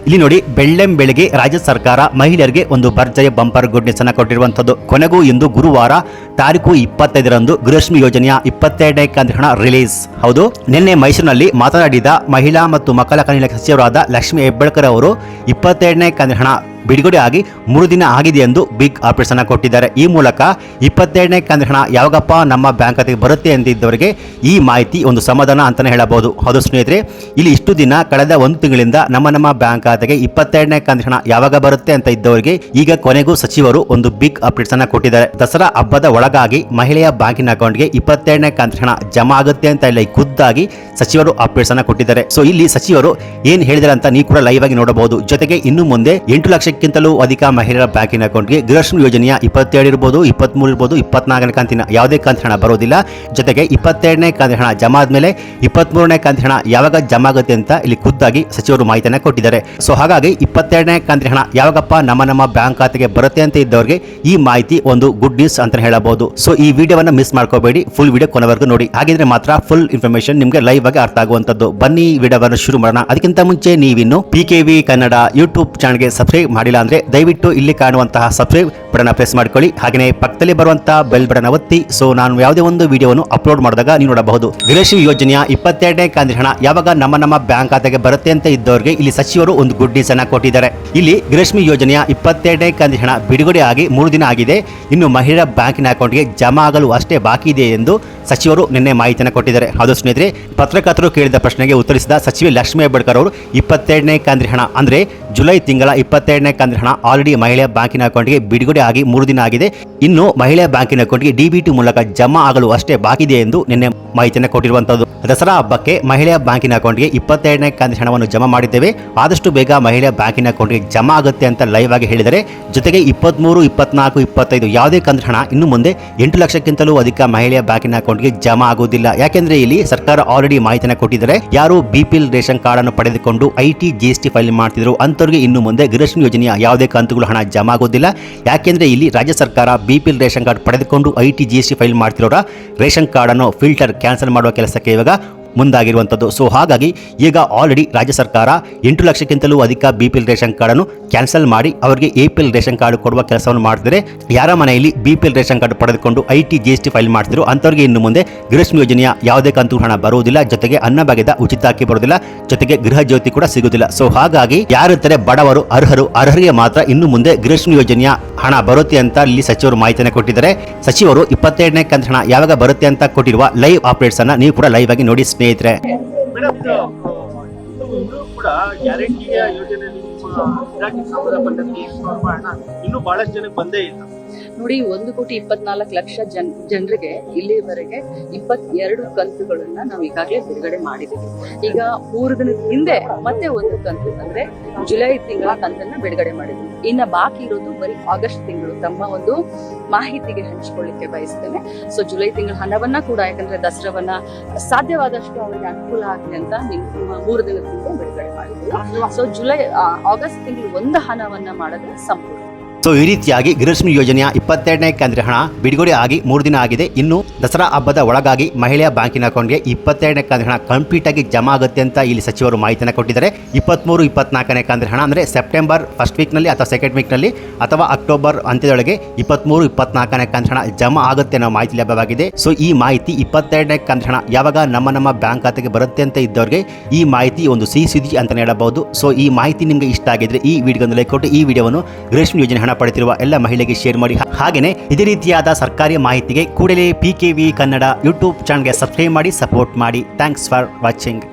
ಇಲ್ಲಿ ನೋಡಿ ಬೆಳ್ಳಂ ಬೆಳಗ್ಗೆ ರಾಜ್ಯ ಸರ್ಕಾರ ಮಹಿಳೆಯರಿಗೆ ಒಂದು ಭರ್ಜಯ ಬಂಪರ್ ಗುಡ್ ಅನ್ನು ಕೊಟ್ಟಿರುವಂತದ್ದು ಕೊನೆಗೂ ಇಂದು ಗುರುವಾರ ತಾರೀಕು ಇಪ್ಪತ್ತೈದರಂದು ಗೃಹಶ್ಮಿ ಯೋಜನೆಯ ಇಪ್ಪತ್ತೆರಡನೇ ಕಂತಿನ ರಿಲೀಸ್ ಹೌದು, ನಿನ್ನೆ ಮೈಸೂರಿನಲ್ಲಿ ಮಾತನಾಡಿದ ಮಹಿಳಾ ಮತ್ತು ಮಕ್ಕಳ ಕಲ್ಯಾಣ ಸಚಿವರಾದ ಲಕ್ಷ್ಮಿ ಹೆಬ್ಬಳ್ಕರ್ ಅವರು ಇಪ್ಪತ್ತೆರಡನೇ ಕಂತಿನ ಬಿಡುಗಡೆ ಆಗಿ ಮೂರು ದಿನ ಆಗಿದೆ ಎಂದು ಬಿಗ್ ಅನ್ನ ಕೊಟ್ಟಿದ್ದಾರೆ. ಈ ಮೂಲಕ ಇಪ್ಪತ್ತೆರಡನೇ ಕಂದ್ರ ಹಣ ಯಾವಾಗಪ್ಪ ನಮ್ಮ ಬ್ಯಾಂಕ್ ಖಾತೆಗೆ ಬರುತ್ತೆ ಅಂತಿದ್ದವರಿಗೆ ಈ ಮಾಹಿತಿ ಒಂದು ಸಮಾಧಾನ ಅಂತಾನೆ ಹೇಳಬಹುದು. ಹೌದು ಸ್ನೇಹಿತರೆ, ಇಲ್ಲಿ ಇಷ್ಟು ದಿನ ಕಳೆದ ಒಂದು ತಿಂಗಳಿಂದ ನಮ್ಮ ನಮ್ಮ ಬ್ಯಾಂಕ್ ಖಾತೆಗೆ ಇಪ್ಪತ್ತೆರಡನೇ ಕಂದ್ರ ಹಣ ಯಾವಾಗ ಬರುತ್ತೆ ಅಂತ ಇದ್ದವರಿಗೆ ಈಗ ಕೊನೆಗೂ ಸಚಿವರು ಒಂದು ಬಿಗ್ ಅಪ್ಡೇಟ್ಸ್ ಅನ್ನ ಕೊಟ್ಟಿದ್ದಾರೆ. ದಸರಾ ಹಬ್ಬದ ಒಳಗಾಗಿ ಮಹಿಳೆಯ ಬ್ಯಾಂಕಿನ ಅಕೌಂಟ್ಗೆ ಇಪ್ಪತ್ತೆರಡನೇ ಕಂತಿನ ಹಣ ಜಮಾ ಆಗುತ್ತೆ ಅಂತ ಇಲ್ಲಿ ಖುದ್ದಾಗಿ ಸಚಿವರು ಅಪ್ಡೇಟ್ಸ್ ಅನ್ನ ಕೊಟ್ಟಿದ್ದಾರೆ. ಸೊ ಇಲ್ಲಿ ಸಚಿವರು ಏನ್ ಹೇಳಿದಾರೆ ಅಂತ ನೀವು ಕೂಡ ಲೈವ್ ಆಗಿ ನೋಡಬಹುದು. ಜೊತೆಗೆ ಇನ್ನು ಮುಂದೆ ಎಂಟು ಲಕ್ಷಕ್ಕಿಂತಲೂ ಅಧಿಕ ಮಹಿಳೆಯರ ಬ್ಯಾಂಕಿನ ಅಕೌಂಟ್ಗೆ ಗೃಹಲಕ್ಷ್ಮಿ ಯೋಜನೆಯ ಇಪ್ಪತ್ತೇಳು ಇರ್ಬೋದು, ಇಪ್ಪತ್ಮೂರು ಇರ್ಬೋದು, ಇಪ್ಪತ್ನಾಲ್ಕನೇ ಕಂತಿನ ಯಾವುದೇ ಕಂತಿನ ಹಣ ಬರೋದಿಲ್ಲ. ಜೊತೆಗೆ ಇಪ್ಪತ್ತೆರಡನೇ ಕಂತಿನ ಹಣ ಜಮಾ ಆದ್ಮೇಲೆ ಇಪ್ಪತ್ಮೂರನೇ ಕಂತಿನ ಹಣ ಯಾವಾಗ ಜಮಾ ಆಗುತ್ತೆ ಅಂತ ಇಲ್ಲಿ ಖುದ್ದಾಗಿ ಸಚಿವರು ಮಾಹಿತಿಯನ್ನು ಕೊಟ್ಟಿದ್ದಾರೆ. ಸೊ ಹಾಗಾಗಿ ಇಪ್ಪತ್ತೆರಡನೇ ಕಂತಿನ ಹಣ ಯಾವಾಗಪ್ಪ ನಮ್ಮ ನಮ್ಮ ಬ್ಯಾಂಕ್ ಖಾತೆಗೆ ಬರುತ್ತೆ ಅಂತ ಇದ್ದವರಿಗೆ ಈ ಮಾಹಿತಿ ಒಂದು ಗುಡ್ ನ್ಯೂಸ್ ಅಂತ ಹೇಳಬಹುದು. ಸೊ ಈ ವಿಡಿಯೋವನ್ನ ಮಿಸ್ ಮಾಡ್ಕೋಬೇಡಿ, ಫುಲ್ ವಿಡಿಯೋ ಕೊನೆವರೆಗೂ ನೋಡಿ. ಹಾಗಿದ್ರೆ ಮಾತ್ರ ಫುಲ್ ಇನ್ಫಾರ್ಮೇಶನ್ ನಿಮಗೆ ಲೈವ್ ಆಗಿ ಅರ್ಥ ಆಗುವಂತದ್ದು. ಬನ್ನಿ ವಿಡಿಯೋವನ್ನು ಶುರು ಮಾಡೋಣ. ಅದಕ್ಕಿಂತ ಮುಂಚೆ ನೀವಿನ್ನು P K V Kannada YouTube ಚಾನಲ್ಗೆ ಸಬ್ಸ್ಕ್ರೈಬ್ ಮಾಡಿಲ್ಲ ಅಂದ್ರೆ ದಯವಿಟ್ಟು ಇಲ್ಲಿ ಕಾಣುವಂತಹ ಸಬ್ಸ್ಕ್ರೈಬ್ ಬಟನ್ ಪ್ರೆಸ್ ಮಾಡ್ಕೊಳ್ಳಿ. ಹಾಗೆಯೇ ಪಕ್ಕದಲ್ಲಿ ಬರುವಂತಹ ಬೆಲ್ ಬಟನ್ ಒತ್ತಿ. ಸೊ ನಾನು ಯಾವುದೇ ಒಂದು ವಿಡಿಯೋವನ್ನು ಅಪ್ಲೋಡ್ ಮಾಡಿದಾಗ ನೀವು ನೋಡಬಹುದು. ಗೃಹಶಿ ಯೋಜನೆಯ ಇಪ್ಪತ್ತೆರಡನೇ ಕಾಂದ್ರಿ ಹಣ ಯಾವಾಗ ನಮ್ಮ ನಮ್ಮ ಬ್ಯಾಂಕ್ ಖಾತೆಗೆ ಬರುತ್ತೆ ಅಂತ ಇದ್ದವರಿಗೆ ಇಲ್ಲಿ ಸಚಿವರು ಒಂದು ಗುಡ್ ನ್ಯೂಸ್ ಕೊಟ್ಟಿದ್ದಾರೆ. ಇಲ್ಲಿ ಗೃಹಶ್ಮಿ ಯೋಜನೆಯ ಇಪ್ಪತ್ತೆರಡನೇ ಕಾಂದ್ರಿ ಹಣ ಬಿಡುಗಡೆ ಆಗಿ ಮೂರು ದಿನ ಆಗಿದೆ. ಇನ್ನು ಮಹಿಳಾ ಬ್ಯಾಂಕಿನ ಅಕೌಂಟ್ಗೆ ಜಮಾ ಆಗಲು ಅಷ್ಟೇ ಬಾಕಿ ಇದೆ ಎಂದು ಸಚಿವರು ನಿನ್ನೆ ಮಾಹಿತಿಯನ್ನು ಕೊಟ್ಟಿದ್ದಾರೆ. ಅದು ಸ್ನೇಹಿತರೆ, ಪತ್ರಕರ್ತರು ಕೇಳಿದ ಪ್ರಶ್ನೆಗೆ ಉತ್ತರಿಸಿದ ಸಚಿವೆ ಲಕ್ಷ್ಮೀ ಅಂಬೇಡ್ಕರ್ ಅವರು ಇಪ್ಪತ್ತೆರಡನೇ ಕಾಂದ್ರಿ ಹಣ ಅಂದ್ರೆ ಜುಲೈ ತಿಂಗಳ ಇಪ್ಪತ್ತೆರಡನೇ ಕಂದ್ರ ಹಣ ಆಲ್ರೆಡಿ ಮಹಿಳೆಯ ಬ್ಯಾಂಕಿನ ಅಕೌಂಟ್ಗೆ ಬಿಡುಗಡೆ ಆಗಿ ಮೂರು ದಿನ ಆಗಿದೆ. ಇನ್ನು ಮಹಿಳೆಯ ಬ್ಯಾಂಕಿನ ಅಕೌಂಟ್ಗೆ ಡಿಬಿಟಿ ಮೂಲಕ ಜಮಾ ಆಗಲು ಅಷ್ಟೇ ಬಾಕಿದೆ ಎಂದು ನಿನ್ನೆ ಮಾಹಿತಿಯನ್ನು ಕೊಟ್ಟಿರುವಂತದ್ದು. ದಸರಾ ಹಬ್ಬಕ್ಕೆ ಮಹಿಳೆಯ ಬ್ಯಾಂಕಿನ ಅಕೌಂಟ್ಗೆ ಇಪ್ಪತ್ತೆರಡನೇ ಕಂದ್ರ ಹಣವನ್ನು ಜಮಾ ಮಾಡಿದ್ದೇವೆ. ಆದಷ್ಟು ಬೇಗ ಮಹಿಳೆಯ ಬ್ಯಾಂಕಿನ ಅಕೌಂಟ್ಗೆ ಜಮಾ ಆಗುತ್ತೆ ಅಂತ ಲೈವ್ ಆಗಿ ಹೇಳಿದರೆ, ಜೊತೆಗೆ ಇಪ್ಪತ್ಮೂರು, ಇಪ್ಪತ್ನಾಲ್ಕು, ಇಪ್ಪತ್ತೈದು ಯಾವುದೇ ಕಂದ್ರ ಹಣ ಇನ್ನು ಮುಂದೆ ಎಂಟು ಲಕ್ಷಕ್ಕಿಂತಲೂ ಅಧಿಕ ಮಹಿಳೆಯ ಬ್ಯಾಂಕಿನ ಅಕೌಂಟ್ಗೆ ಜಮಾ ಆಗುವುದಿಲ್ಲ. ಯಾಕೆಂದ್ರೆ ಇಲ್ಲಿ ಸರ್ಕಾರ ಆಲ್ರೆಡಿ ಮಾಹಿತಿಯನ್ನು ಕೊಟ್ಟಿದ್ದಾರೆ. ಯಾರು ಬಿಪಿಎಲ್ ರೇಷನ್ ಕಾರ್ಡ್ ಅನ್ನು ಪಡೆದುಕೊಂಡು ಐಟಿ ಜಿಎಸ್ಟಿ ಫೈಲ್ ಮಾಡ್ತಿದ್ರು ಅಂತವರಿಗೆ ಇನ್ನು ಮುಂದೆ ಗೃಹಲಕ್ಷ್ಮಿ ಯೋಜನೆಯ ಯಾವುದೇ ಕಂತುಗಳು ಹಣ ಜಮಾ ಆಗೋದಿಲ್ಲ ಯಾಕೆಂದ್ರೆ ಇಲ್ಲಿ ರಾಜ್ಯ ಸರ್ಕಾರ ಬಿಪಿಎಲ್ ರೇಷನ್ ಕಾರ್ಡ್ ಪಡೆದುಕೊಂಡು I T G S T file ಮಾಡ್ತಿರೋರ, ration card ಅನ್ನು ಫಿಲ್ಟರ್ ಕ್ಯಾನ್ಸಲ್ ಮಾಡುವ ಕೆಲಸಕ್ಕೆ ಇವಾಗ ಮುಂದಾಗಿರುವಂಥದ್ದು. ಸೊ ಹಾಗಾಗಿ ಈಗ ಆಲ್ರೆಡಿ ರಾಜ್ಯ ಸರ್ಕಾರ ಎಂಟು ಲಕ್ಷಕ್ಕಿಂತಲೂ ಅಧಿಕ ಬಿ ಪಿ ಎಲ್ ರೇಷನ್ ಕಾರ್ಡನ್ನು ಕ್ಯಾನ್ಸಲ್ ಮಾಡಿ ಅವರಿಗೆ A P L ration card ಕೊಡುವ ಕೆಲಸವನ್ನು ಮಾಡ್ತಿದ್ರೆ, ಯಾರ ಮನೆಯಲ್ಲಿ B P L ration card ಪಡೆದುಕೊಂಡು I T G S T file ಮಾಡ್ತಿದ್ರು, ಅಂಥವ್ರಿಗೆ ಇನ್ನು ಮುಂದೆ ಗೃಹಲಕ್ಷ್ಮಿ ಯೋಜನೆಯ ಯಾವುದೇ ಕಂತು ಹಣ ಬರುವುದಿಲ್ಲ. ಜೊತೆಗೆ ಅನ್ನಭಾಗ್ಯದ ಉಚಿತ ಅಕ್ಕಿ ಬರುವುದಿಲ್ಲ. ಜೊತೆಗೆ ಗೃಹ ಜ್ಯೋತಿ ಕೂಡ ಸಿಗುವುದಿಲ್ಲ. ಸೊ ಹಾಗಾಗಿ ಯಾರಿರ್ತಾರೆ ಬಡವರು, ಅರ್ಹರು, ಅರ್ಹರಿಗೆ ಮಾತ್ರ ಇನ್ನು ಮುಂದೆ ಗೃಹಲಕ್ಷ್ಮಿ ಯೋಜನೆಯ ಹಣ ಬರುತ್ತೆ ಅಂತ ಇಲ್ಲಿ ಸಚಿವರು ಮಾಹಿತಿಯನ್ನು ಕೊಟ್ಟಿದ್ದಾರೆ. ಸಚಿವರು ಇಪ್ಪತ್ತೆರಡನೇ ಕಂತು ಹಣ ಯಾವಾಗ ಬರುತ್ತೆ ಅಂತ ಕೊಟ್ಟಿರುವ ಲೈವ್ ಅಪ್ಡೇಟ್ಸ್ ಅನ್ನ ನೀವು ಕೂಡ ಲೈವ್ ಆಗಿ ನೋಡಿ. ಸ್ನೇಹಿತರೆ. ಕೂಡ ಗ್ಯಾರಂಟಿಯ ಯೋಜನೆ ಸಂಬಂಧಪಟ್ಟಂತೆ ಇನ್ನೂ ಬಹಳಷ್ಟು ಜನಕ್ಕೆ ಬಂದೇ ಇಲ್ಲ. ನೋಡಿ, ಒಂದು ಕೋಟಿ ಇಪ್ಪತ್ನಾಲ್ಕು ಲಕ್ಷ ಜನ್, ಜನರಿಗೆ ಇಲ್ಲಿವರೆಗೆ ಇಪ್ಪತ್ತೆರಡು ಕಂತುಗಳನ್ನ ನಾವು ಈಗಾಗಲೇ ಬಿಡುಗಡೆ ಮಾಡಿದ್ದೀವಿ. ಈಗ ಮೂರು ದಿನದ ಹಿಂದೆ ಮತ್ತೆ ಒಂದು ಕಂತು ಅಂದ್ರೆ ಜುಲೈ ತಿಂಗಳ ಕಂತನ್ನ ಬಿಡುಗಡೆ ಮಾಡಿದ್ವಿ ಇನ್ನ ಬಾಕಿ ಇರೋದು ಬರೀ ಆಗಸ್ಟ್ ತಿಂಗಳು. ತಮ್ಮ ಒಂದು ಮಾಹಿತಿಗೆ ಹಂಚಿಕೊಳ್ಳಿಕ್ಕೆ ಬಯಸ್ತೇನೆ. ಸೊ ಜುಲೈ ತಿಂಗಳ ಹಣವನ್ನ ಕೂಡ, ಯಾಕಂದ್ರೆ ದಸರಾವನ್ನ ಸಾಧ್ಯವಾದಷ್ಟು ಅವರಿಗೆ ಅನುಕೂಲ ಆಗಲಿ ಅಂತ ಮೂರು ದಿನದ ಹಿಂದೆ ಬಿಡುಗಡೆ ಮಾಡಿದ್ವಿ ಸೊ ಜುಲೈ ಆಗಸ್ಟ್ ತಿಂಗಳು ಒಂದು ಹಣವನ್ನ ಮಾಡಿದ್ರೆ ಸಂಪೂರ್ಣ. ಸೊ ಈ ರೀತಿಯಾಗಿ ಗೃಹಲಕ್ಷ್ಮಿ ಯೋಜನೆಯ ಇಪ್ಪತ್ತೆರಡನೇ ಕಂತಿನ ಹಣ ಬಿಡುಗಡೆ ಆಗಿ ಮೂರು ದಿನ ಆಗಿದೆ. ಇನ್ನು ದಸರಾ ಹಬ್ಬದ ಒಳಗಾಗಿ ಮಹಿಳೆಯ ಬ್ಯಾಂಕಿನ ಅಕೌಂಟ್ಗೆ ಇಪ್ಪತ್ತೆರಡನೇ ಕಂತಿನ ಹಣ ಕಂಪ್ಲೀಟ್ ಆಗಿ ಜಮಾ ಆಗುತ್ತೆ ಅಂತ ಇಲ್ಲಿ ಸಚಿವರು ಮಾಹಿತಿಯನ್ನು ಕೊಟ್ಟಿದ್ದಾರೆ. ಇಪ್ಪತ್ತ್ಮೂರು ಇಪ್ಪತ್ನಾಲ್ಕನೇ ಕಂತಿನ ಹಣ ಅಂದರೆ ಸೆಪ್ಟೆಂಬರ್ ಫಸ್ಟ್ ವೀಕ್ನಲ್ಲಿ ಅಥವಾ ಸೆಕೆಂಡ್ ವೀಕ್ನಲ್ಲಿ ಅಥವಾ ಅಕ್ಟೋಬರ್ ಅಂತ್ಯದೊಳಗೆ ಇಪ್ಪತ್ತ್ಮೂರು ಇಪ್ಪತ್ನಾಲ್ಕನೇ ಕಂತಿನ ಹಣ ಜಮಾ ಆಗುತ್ತೆ ಅನ್ನೋ ಮಾಹಿತಿ ಲಭ್ಯವಾಗಿದೆ. ಸೊ ಈ ಮಾಹಿತಿ ಇಪ್ಪತ್ತೆರಡನೇ ಕಂತಿನ ಹಣ ಯಾವಾಗ ನಮ್ಮ ನಮ್ಮ ಬ್ಯಾಂಕ್ ಖಾತೆಗೆ ಬರುತ್ತೆ ಅಂತ ಇದ್ದವರಿಗೆ ಈ ಮಾಹಿತಿ ಒಂದು ಸಿಹಿ ಸುದ್ದಿ ಅಂತಲೇ ಹೇಳಬಹುದು. ಸೊ ಈ ಮಾಹಿತಿ ನಿಮಗೆ ಇಷ್ಟ ಆಗಿದ್ರೆ ಈ ವಿಡಿಯೋಗೊಂದು ಲೈಕ್ ಕೊಟ್ಟು ಈ ವಿಡಿಯೋವನ್ನು ಗೃಹಲಕ್ಷ್ಮಿ ಯೋಜನೆ ಹಣ ಪಡೆದಿರುವ ಎಲ್ಲ ಮಹಿಳೆಗೆ ಶೇರ್ ಮಾಡಿ. ಹಾಗೆಯೇ ಇದೇ ರೀತಿಯಾದ ಸರ್ಕಾರಿ ಮಾಹಿತಿಗೆ ಕೂಡಲೇ P K V Kannada YouTube ಚಾನಲ್ಗೆ ಸಬ್ಸ್ಕ್ರೈಬ್ ಮಾಡಿ ಸಪೋರ್ಟ್ ಮಾಡಿ. Thanks for watching